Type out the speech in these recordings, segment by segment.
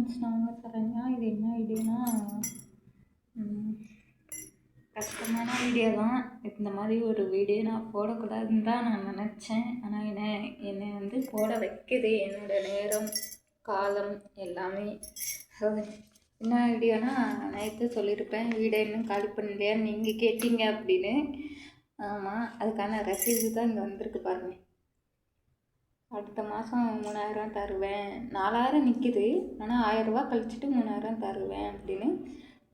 Friends Saranya. இது என்ன வீடியோனா கஷ்டமான வீடியோ தான். இந்த மாதிரி ஒரு வீடியோ நான் போடக்கூடாதுன்னு தான் நான் நினச்சேன். ஆனால் என்ன என்னை வந்து போட வைக்குது. என்னோடய நேரம் காலம் எல்லாமே. என்ன வீடியோனா நேற்று சொல்லியிருப்பேன் வீடை இன்னும் காலி பண்ணலையா நீங்கள் கேட்டீங்க அப்படின்னு. ஆமாம் அதுக்கான ரசீது தான் இங்கே வந்திருக்கு பாருங்கள் அடுத்த மாதம் மூணாயிரம் தருவேன். நாலாயிரம் நிற்கிது ஆனால் ஆயிரரூபா கழிச்சிட்டு மூணாயிரம் தருவேன் அப்படின்னு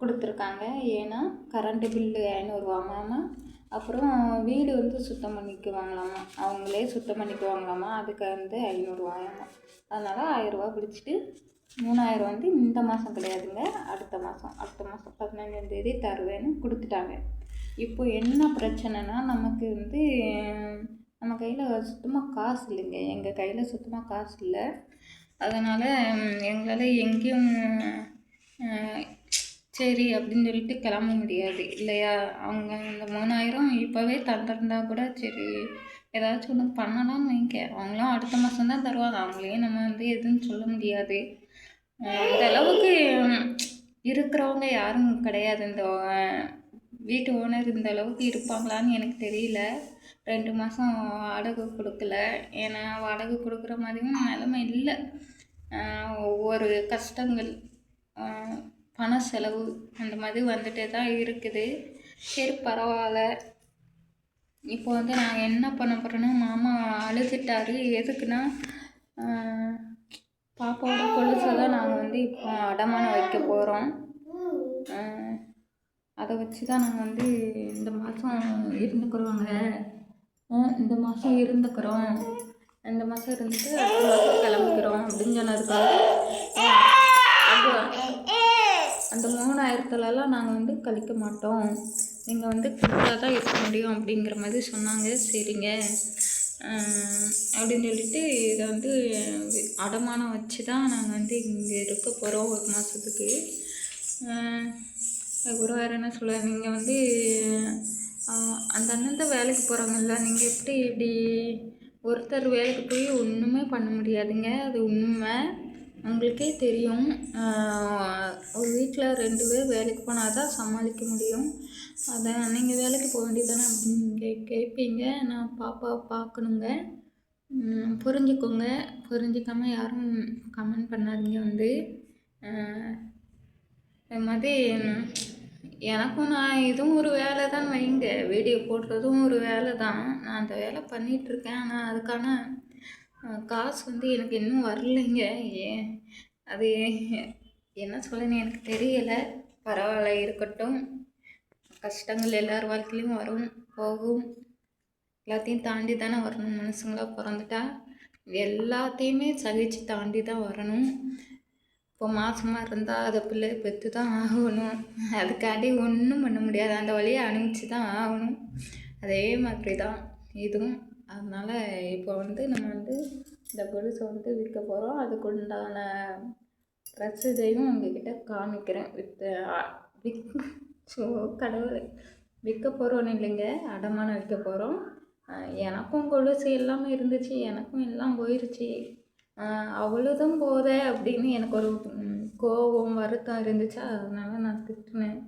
கொடுத்துருக்காங்க. ஏன்னா கரண்ட்டு பில்லு ஐநூறுரூவாமாமா அப்புறம் வீடு வந்து சுத்தம் பண்ணிக்குவாங்களாமா அவங்களே சுத்தம் பண்ணிக்குவாங்களாமா அதுக்கு வந்து ஐநூறுவாயாமா அதனால் ஆயிரரூபா பிடிச்சிட்டு மூணாயிரம் வந்து இந்த மாதம் கிடையாதுங்க. அடுத்த மாதம் அடுத்த மாதம் பதினஞ்சாந்தேதி தருவேன்னு கொடுத்துட்டாங்க. இப்போ என்ன பிரச்சனைனா நமக்கு வந்து நம்ம கையில் சுத்தமாக காசு இல்லைங்க. எங்கள் கையில் சுத்தமாக காசு இல்லை. அதனால் எங்களால் எங்கேயும் சரி அப்படின்னு சொல்லிட்டு கிளம்ப முடியாது. இல்லையா? அவங்க இந்த மூணாயிரம் இப்போவே தந்திருந்தா கூட சரி ஏதாச்சும் ஒன்று பண்ணலாம்னு வைங்க அவங்களாம் அடுத்த மாதம்தான் தருவாங்க. அவங்களையும் நம்ம வந்து எதுவும் சொல்ல முடியாது. அந்த அளவுக்கு இருக்கிறவங்க யாரும் கிடையாது. இந்த வீட்டு ஓனர் இந்த அளவுக்கு இருப்பாங்களான்னு எனக்கு தெரியல. ரெண்டு மாதம் வாடகை கொடுக்கல. ஏன்னா வாடகை கொடுக்குற மாதிரியும் நிலமை இல்லை. ஒவ்வொரு கஷ்டங்கள் பண செலவு அந்த மாதிரி வந்துட்டே தான் இருக்குது. சரி பரவாயில்ல. இப்போ வந்து நான் என்ன பண்ண போகிறேன்னா மாமா அழுதுட்டாரு. எதுக்குன்னா பாப்பாவோட கொலுசை தான் நாங்கள் வந்து இப்போ அடமானம் வைக்க போகிறோம் அதை வச்சு தான் நாங்கள் வந்து இந்த மாதம் இருந்துக்கிறோங்க. இந்த மாதம் இருந்துக்கிறோம். இந்த மாதம் இருந்துட்டு அடுத்த மாதம் கிளம்பிக்கிறோம் அப்படின்னு சொன்னதுக்காக அது அந்த மூணாயிரத்துலலாம் நாங்கள் வந்து கழிக்க மாட்டோம். நீங்கள் வந்து கொடுத்தா தான் இருக்க முடியும் அப்படிங்கிற மாதிரி சொன்னாங்க. சரிங்க. அப்படின்னு சொல்லிட்டு இதை வந்து அடமானம் வச்சு தான் நாங்கள் வந்து இங்கே இருக்க போகிறோம் ஒரு மாதத்துக்கு குருவார் என்ன சொல்ல நீங்கள் வந்து அந்த அண்ணன் தான் வேலைக்கு போகிறாங்கல்ல நீங்கள் எப்படி இப்படி ஒருத்தர் வேலைக்கு போய் ஒன்றுமே பண்ண முடியாதுங்க. அது உண்மை. உங்களுக்கே தெரியும். ஒரு வீட்டில் ரெண்டு பேர் வேலைக்கு போனால் தான் சமாளிக்க முடியும். அதை நீங்கள் வேலைக்கு போக வேண்டியதானே அப்படின்னு கேட்பீங்க நான் பாப்பா பார்க்கணுங்க புரிஞ்சுக்கோங்க. புரிஞ்சிக்காமல் யாரும் கமெண்ட் பண்ணாதீங்க வந்து. அது மாதிரி எனக்கும் நான் இதுவும் ஒரு வேலை தான் வைங்க. வீடியோ போடுறதும் ஒரு வேலை தான் நான் அந்த வேலை பண்ணிகிட்ருக்கேன் ஆனால் அதுக்கான காசு வந்து எனக்கு இன்னும் வரலைங்க. ஏன் அது என்ன சொல்லணும் எனக்கு தெரியலை. பரவாயில்ல இருக்கட்டும். கஷ்டங்கள் எல்லார் வாழ்க்கையிலையும் வரும் போகும். எல்லாத்தையும் தாண்டி தானே வரணும். மனுஷங்களாக பிறந்துட்டா. எல்லாத்தையுமே சகிச்சு தாண்டி தான் வரணும். இப்போ மாதமாக இருந்தால் அதை பிள்ளை பெற்று தான் ஆகணும். அதுக்காண்டி ஒன்றும் பண்ண முடியாது. அந்த வழியை அனுப்பிச்சு தான் ஆகணும். அதே மாதிரி தான் இதுவும். அதனால் இப்போ வந்து நம்ம வந்து இந்த கொலுசை வந்து விற்க போகிறோம் அதுக்கு உண்டான ரசீதையும் உங்ககிட்ட காமிக்கிறேன். வித் விக் ஸோ கடவுளை. விற்க போகிறோன்னு இல்லைங்க. அடமானம் விற்க போகிறோம் எனக்கும் கொலுசு எல்லாமே இருந்துச்சு. எனக்கும் எல்லாம் போயிருச்சு. அவ்வளோதான் போதே அப்படின்னு எனக்கு ஒரு கோபம் வருத்தம் இருந்துச்சு. அதனால நான் திட்டினேன்.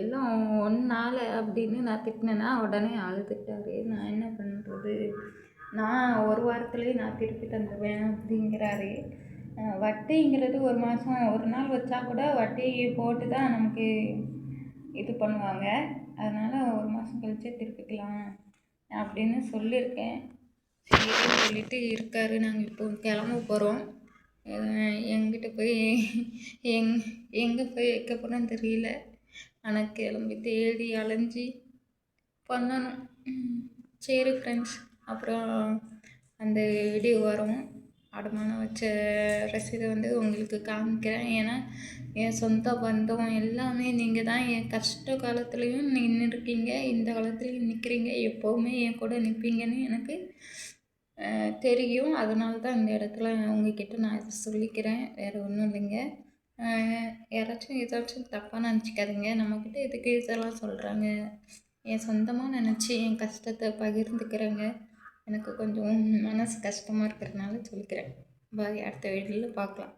எல்லாம் ஒன்னால் அப்படின்னு நான் திட்டினேன்னா உடனே அழுதுட்டாரு நான் என்ன பண்ணுறது நான் ஒரு வாரத்துலேயே நான் திருப்பி தந்துடுவேன் அப்படிங்கிறாரு. வட்டிங்கிறது ஒரு மாதம் ஒரு நாள் வச்சா கூட வட்டி போட்டு தான் நமக்கு இது பண்ணுவாங்க. அதனால் ஒரு மாதம் கழிச்சே திருப்பிக்கலாம் அப்படின்னு சொல்லியிருக்கேன். சரின்னு சொல்லிட்டு இருக்கார். நாங்கள் இப்போ கிளம்ப போகிறோம் எங்கிட்ட போய் எங் எங்கே போய் வைக்க போகிறோன்னு தெரியல. ஆனால் கிளம்பி தேடி அலைஞ்சி பண்ணணும். சரி ஃப்ரெண்ட்ஸ் அப்புறம் அந்த வீடியோ வரும். அடமானம் வச்ச ரசீதை வந்து உங்களுக்கு காமிக்கிறேன். ஏன்னா என் சொந்த பந்தம் எல்லாமே நீங்கள் தான். என் கஷ்ட காலத்துலேயும் நின்று இருக்கீங்க இந்த காலத்துலேயும் நிற்கிறீங்க எப்போவுமே என் கூட நிற்பீங்கன்னு எனக்கு தெரியும். அதனால தான் இந்த இடத்துல உங்ககிட்ட நான் இதை சொல்லிக்கிறேன். வேறு ஒன்றும் இல்லைங்க. யாராச்சும் ஏதாச்சும் தப்பாக நினச்சிக்காதீங்க. நம்மக்கிட்ட இதுக்கு இதெல்லாம் சொல்கிறாங்க என் சொந்தமாக நினச்சி என் கஷ்டத்தை பகிர்ந்துக்கிறேங்க. எனக்கு கொஞ்சம் மனசு கஷ்டமாக இருக்கிறதுனால சொல்லிக்கிறேன். பாய் அடுத்த வீடியோவில் பார்க்கலாம்